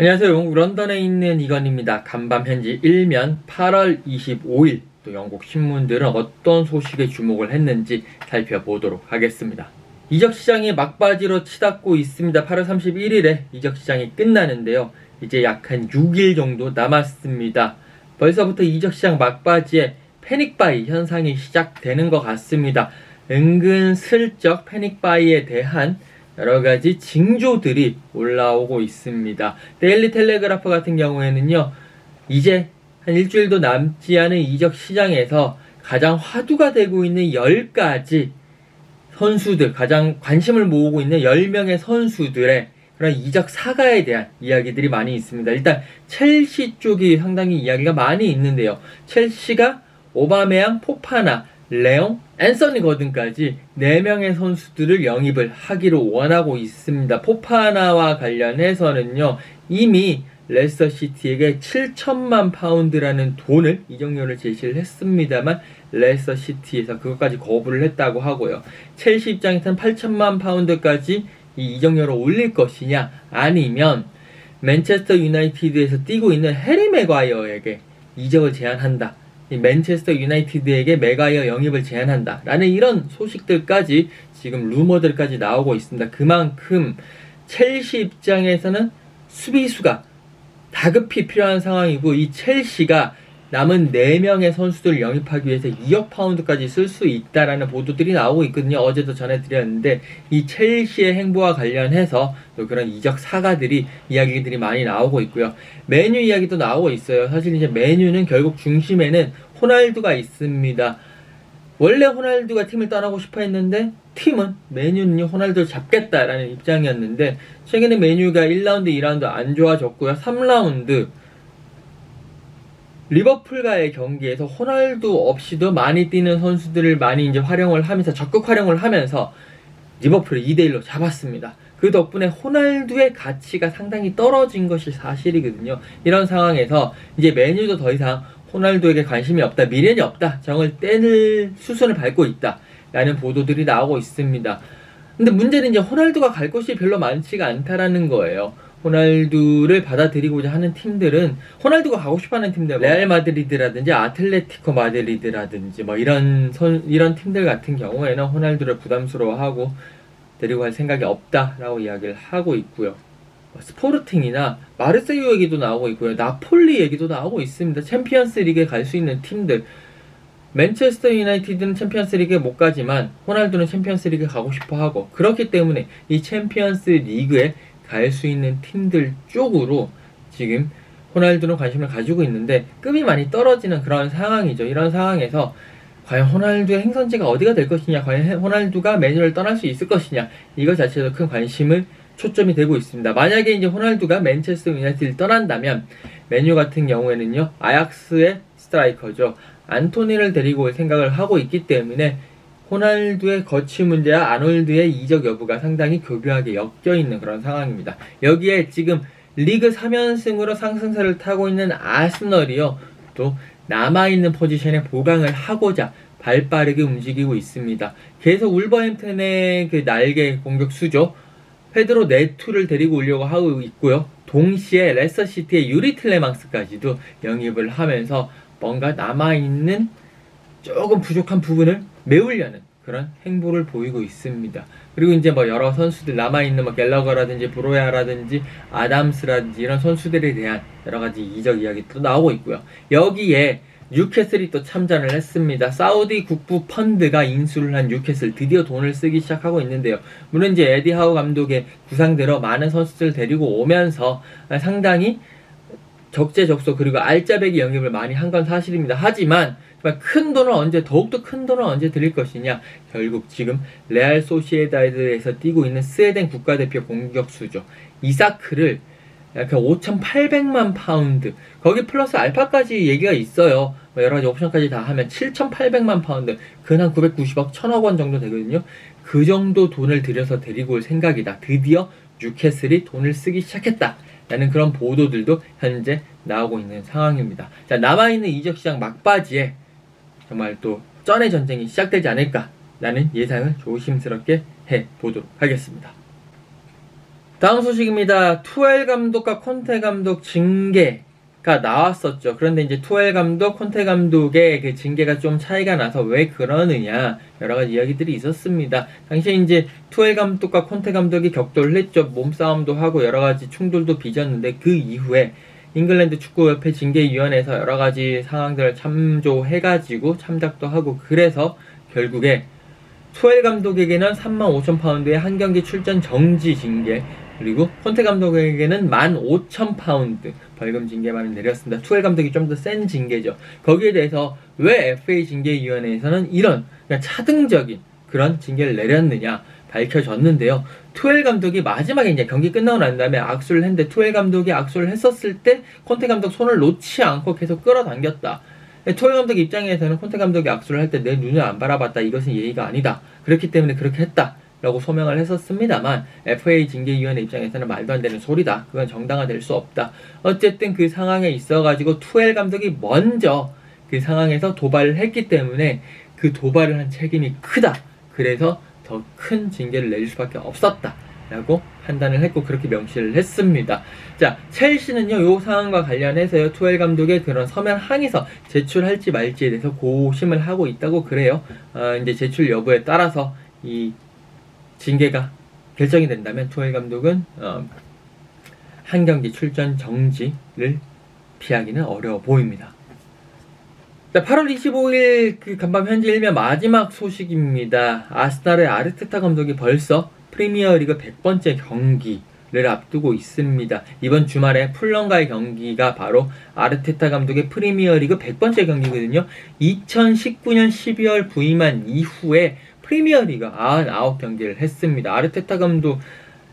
안녕하세요. 영국 런던에 있는 이건입니다. 간밤 현지 1면 8월 25일 또 영국 신문들은 어떤 소식에 주목을 했는지 살펴보도록 하겠습니다. 이적 시장이 막바지로 치닫고 있습니다. 8월 31일에 이적 시장이 끝나는데요. 이제 약 한 6일 정도 남았습니다. 벌써부터 이적 시장 막바지에 패닉바이 현상이 시작되는 것 같습니다. 은근 슬쩍 패닉바이에 대한 여러 가지 징조들이 올라오고 있습니다. 데일리 텔레그라프 같은 경우에는요, 이제 한 일주일도 남지 않은 이적 시장에서 가장 화두가 되고 있는 10가지 선수들, 가장 관심을 모으고 있는 10명의 선수들의 그런 이적 사가에 대한 이야기들이 많이 있습니다. 일단 첼시 쪽이 상당히 이야기가 많이 있는데요. 첼시가 오바메양, 포파나, 레옹, 앤서니 거든까지 4명의 선수들을 영입을 하기로 원하고 있습니다. 포파나와 관련해서는요, 이미 레스터 시티에게 7천만 파운드라는 돈을 이적료를 제시를 했습니다만 레스터 시티에서 그것까지 거부를 했다고 하고요. 첼시 입장에서는 8천만 파운드까지 이 이적료를 올릴 것이냐 아니면 맨체스터 유나이티드에서 뛰고 있는 해리 맥과이어에게 이적을 제안한다. 이 맨체스터 유나이티드에게 메가이어 영입을 제안한다. 라는 이런 소식들까지 지금 루머들까지 나오고 있습니다. 그만큼 첼시 입장에서는 수비수가 다급히 필요한 상황이고 이 첼시가 남은 4명의 선수들 영입하기 위해서 2억 파운드까지 쓸 수 있다라는 보도들이 나오고 있거든요. 어제도 전해드렸는데 이 첼시의 행보와 관련해서 또 그런 이적 사가들이 이야기들이 많이 나오고 있고요. 메뉴 이야기도 나오고 있어요. 사실 이제 메뉴는 결국 중심에는 호날두가 있습니다. 원래 호날두가 팀을 떠나고 싶어 했는데 팀은 메뉴는 호날두를 잡겠다라는 입장이었는데 최근에 메뉴가 1라운드, 2라운드 안 좋아졌고요. 3라운드 리버풀과의 경기에서 호날두 없이도 많이 뛰는 선수들을 많이 이제 활용을 하면서 적극 활용을 하면서 리버풀을 2대1로 잡았습니다. 그 덕분에 호날두의 가치가 상당히 떨어진 것이 사실이거든요. 이런 상황에서 이제 메뉴도 더 이상 호날두에게 관심이 없다, 미련이 없다, 정을 떼는 수순을 밟고 있다. 라는 보도들이 나오고 있습니다. 근데 문제는 이제 호날두가 갈 곳이 별로 많지가 않다라는 거예요. 호날두를 받아들이고자 하는 팀들은 호날두가 가고 싶어하는 팀들, 뭐 레알 마드리드라든지 아틀레티코 마드리드라든지 뭐 이런 선 이런 팀들 같은 경우에는 호날두를 부담스러워하고 데리고 갈 생각이 없다라고 이야기를 하고 있고요. 스포르팅이나 마르세유 얘기도 나오고 있고요. 나폴리 얘기도 나오고 있습니다. 챔피언스 리그에 갈 수 있는 팀들. 맨체스터 유나이티드는 챔피언스 리그에 못 가지만 호날두는 챔피언스 리그에 가고 싶어 하고 그렇기 때문에 이 챔피언스 리그에 갈 수 있는 팀들 쪽으로 지금 호날두는 관심을 가지고 있는데 급이 많이 떨어지는 그런 상황이죠. 이런 상황에서 과연 호날두의 행선지가 어디가 될 것이냐, 과연 호날두가 메뉴를 떠날 수 있을 것이냐, 이것 자체도 큰 관심을 초점이 되고 있습니다. 만약에 이제 호날두가 맨체스터 유나이티드를 떠난다면 메뉴 같은 경우에는요 아약스의 스트라이커죠 안토니를 데리고 올 생각을 하고 있기 때문에 호날두의 거취 문제와 아놀드의 이적 여부가 상당히 교묘하게 엮여 있는 그런 상황입니다. 여기에 지금 리그 3연승으로 상승세를 타고 있는 아스널이요 또 남아있는 포지션에 보강을 하고자 발 빠르게 움직이고 있습니다. 계속 울버햄튼의 그 날개 공격수죠. 페드로 네투를 데리고 오려고 하고 있고요. 동시에 레서시티의 유리 틀레망스까지도 영입을 하면서 뭔가 남아있는 조금 부족한 부분을 메우려는 그런 행보를 보이고 있습니다. 그리고 이제 뭐 여러 선수들 남아있는 뭐 갤러거라든지 브로야라든지 아담스라든지 이런 선수들에 대한 여러 가지 이적 이야기도 나오고 있고요. 여기에 뉴캐슬이 또 참전을 했습니다. 사우디 국부 펀드가 인수를 한 뉴캐슬 드디어 돈을 쓰기 시작하고 있는데요. 물론 이제 에디 하우 감독의 구상대로 많은 선수들 데리고 오면서 상당히 적재적소 그리고 알짜배기 영입을 많이 한 건 사실입니다. 하지만 정말 큰 돈을 언제 더욱더 큰 돈을 언제 드릴 것이냐 결국 지금 레알 소시에다드에서 뛰고 있는 스웨덴 국가대표 공격수죠. 이사크를 약간 5,800만 파운드 거기 플러스 알파까지 얘기가 있어요. 뭐 여러 가지 옵션까지 다 하면 7,800만 파운드 근한 990억 1,000억 원 정도 되거든요. 그 정도 돈을 들여서 데리고 올 생각이다. 드디어 뉴캐슬이 돈을 쓰기 시작했다. 라는 그런 보도들도 현재 나오고 있는 상황입니다. 자, 남아있는 이적 시장 막바지에 정말 또 쩐의 전쟁이 시작되지 않을까 라는 예상을 조심스럽게 해 보도록 하겠습니다. 다음 소식입니다. 투엘 감독과 콘테 감독 징계가 나왔었죠. 그런데 이제 투엘 감독, 콘테 감독의 그 징계가 좀 차이가 나서 왜 그러느냐 여러 가지 이야기들이 있었습니다. 당시에 이제 투엘 감독과 콘테 감독이 격돌을 했죠. 몸싸움도 하고 여러 가지 충돌도 빚었는데 그 이후에 잉글랜드 축구협회 징계위원회에서 여러 가지 상황들을 참조해가지고 참작도 하고 그래서 결국에 투엘 감독에게는 3만 5천 파운드의 한 경기 출전 정지 징계 그리고 콘테 감독에게는 1만 5천 파운드 벌금 징계만을 내렸습니다. 투엘 감독이 좀 더 센 징계죠. 거기에 대해서 왜 FA 징계위원회에서는 이런 그냥 차등적인 그런 징계를 내렸느냐 밝혀졌는데요. 투엘 감독이 마지막에 이제 경기 끝나고 난 다음에 악수를 했는데 투엘 감독이 악수를 했었을 때 콘테 감독 손을 놓지 않고 계속 끌어당겼다. 투엘 감독 입장에서는 콘테 감독이 악수를 할 때 내 눈을 안 바라봤다. 이것은 예의가 아니다. 그렇기 때문에 그렇게 했다. 라고 소명을 했었습니다만 FA 징계위원회 입장에서는 말도 안 되는 소리다. 그건 정당화될 수 없다. 어쨌든 그 상황에 있어가지고 투엘 감독이 먼저 그 상황에서 도발을 했기 때문에 그 도발을 한 책임이 크다. 그래서 더 큰 징계를 내릴 수밖에 없었다. 라고 판단을 했고 그렇게 명시를 했습니다. 자, 첼시는요, 요 상황과 관련해서요, 투엘 감독의 그런 서면 항의서 제출할지 말지에 대해서 고심을 하고 있다고 그래요. 어, 이제 제출 여부에 따라서 이 징계가 결정이 된다면 투엘 감독은 어, 한 경기 출전 정지를 피하기는 어려워 보입니다. 자, 8월 25일 그 간밤 현지 일면 마지막 소식입니다. 아스날의 아르테타 감독이 벌써 프리미어리그 100번째 경기를 앞두고 있습니다. 이번 주말에 풀런과의 경기가 바로 아르테타 감독의 프리미어리그 100번째 경기거든요. 2019년 12월 부임한 이후에 프리미어리그 99경기를 했습니다. 아르테타 감독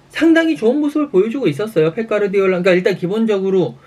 상당히 좋은 모습을 보여주고 있었어요. 펩가르디올라. 그러니까 일단 기본적으로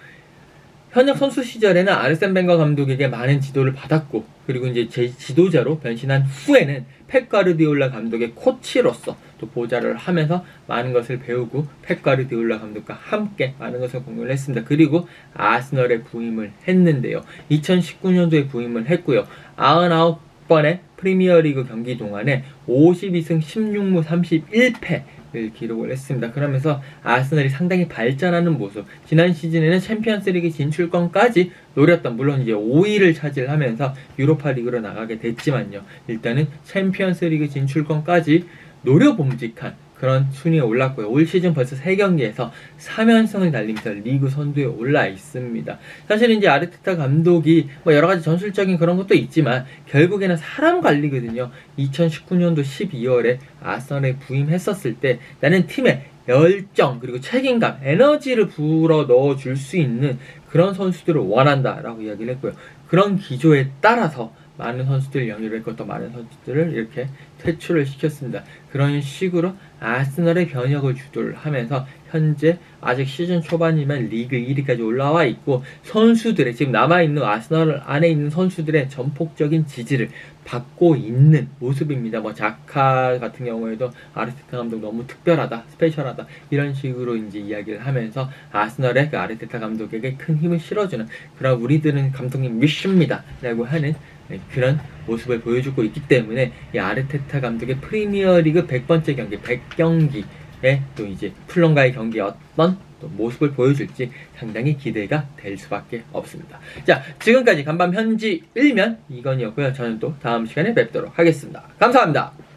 현역 선수 시절에는 아르센 벵거 감독에게 많은 지도를 받았고 그리고 이제 제 지도자로 변신한 후에는 펩 가르디올라 감독의 코치로서 또 보좌를 하면서 많은 것을 배우고 펩 가르디올라 감독과 함께 많은 것을 공유를 했습니다. 그리고 아스널에 부임을 했는데요. 2019년도에 부임을 했고요. 99번의 프리미어리그 경기 동안에 52승 16무 31패 를 기록을 했습니다. 그러면서 아스널이 상당히 발전하는 모습. 지난 시즌에는 챔피언스리그 진출권까지 노렸던 물론 이제 5위를 차지하면서 유로파리그로 나가게 됐지만요. 일단은 챔피언스리그 진출권까지 노려봄직한 그런 순위에 올랐고요. 올 시즌 벌써 3경기에서 3연승을 달리면서 리그 선두에 올라 있습니다. 사실 이제 아르테타 감독이 뭐 여러 가지 전술적인 그런 것도 있지만 결국에는 사람 관리거든요. 2019년도 12월에 아스널에 부임했었을 때 나는 팀에 열정 그리고 책임감, 에너지를 불어 넣어 줄 수 있는 그런 선수들을 원한다라고 이야기를 했고요. 그런 기조에 따라서 많은 선수들을 영입을 했고 또 많은 선수들을 이렇게 퇴출을 시켰습니다. 그런 식으로 아스널의 변혁을 주도를 하면서 현재 아직 시즌 초반이면 리그 1위까지 올라와 있고 선수들의 지금 남아있는 아스널 안에 있는 선수들의 전폭적인 지지를 받고 있는 모습입니다. 뭐 자카 같은 경우에도 아르테타 감독 너무 특별하다, 스페셜하다 이런 식으로 이제 이야기를 하면서 아스널의 그 아르테타 감독에게 큰 힘을 실어주는 그런 우리들은 감독님 미십니다라고 하는 네, 그런 모습을 보여주고 있기 때문에 이 아르테타 감독의 프리미어리그 100번째 경기, 100경기에 또 이제 풀런과의 경기 어떤 또 모습을 보여줄지 상당히 기대가 될 수밖에 없습니다. 자, 지금까지 간밤 현지 1면 이건이었고요. 저는 또 다음 시간에 뵙도록 하겠습니다. 감사합니다.